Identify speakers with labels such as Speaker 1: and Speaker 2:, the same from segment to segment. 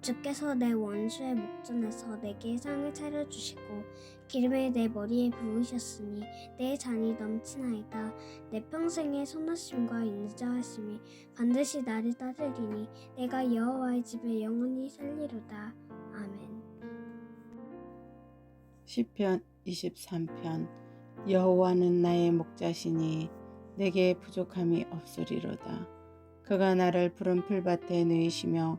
Speaker 1: 주께서 내 원수의 목전에서 내게 상을 차려주시고 기름을 내 머리에 부으셨으니 내 잔이 넘치나이다. 내 평생의 선하심과 인자하심이 반드시 나를 따르리니 내가 여호와의 집에 영원히 살리로다. 아멘.
Speaker 2: 시편 23편 여호와는 나의 목자시니 내게 부족함이 없으리로다. 그가 나를 푸른 풀밭에 누이시며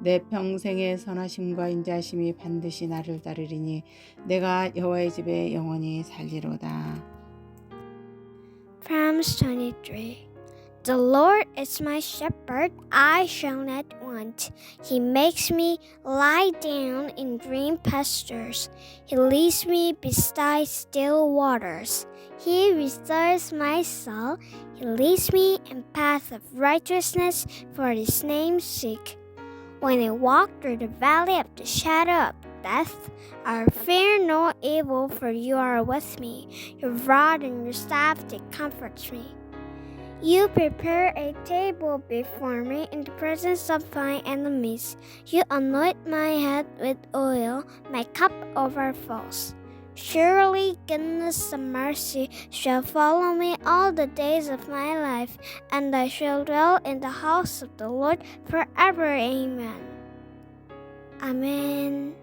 Speaker 2: 내 평생의 선하심과 인자심이 반드시 나를 따르리니 내가 여호와의 집에 영원히 살리로다.
Speaker 1: Psalms 23 The Lord is my shepherd, I shall not want. He makes me lie down in green pastures. He leads me beside still waters. He restores my soul. He leads me in paths of righteousness for his name's sake. When I walk through the valley of the shadow of death, I fear no evil, for you are with me. Your rod and your staff, they comfort me. You prepare a table before me in the presence of my enemies. You anoint my head with oil, my cup overflows. Surely goodness and mercy shall follow me all the days of my life, and I shall dwell in the house of the Lord forever. Amen. Amen.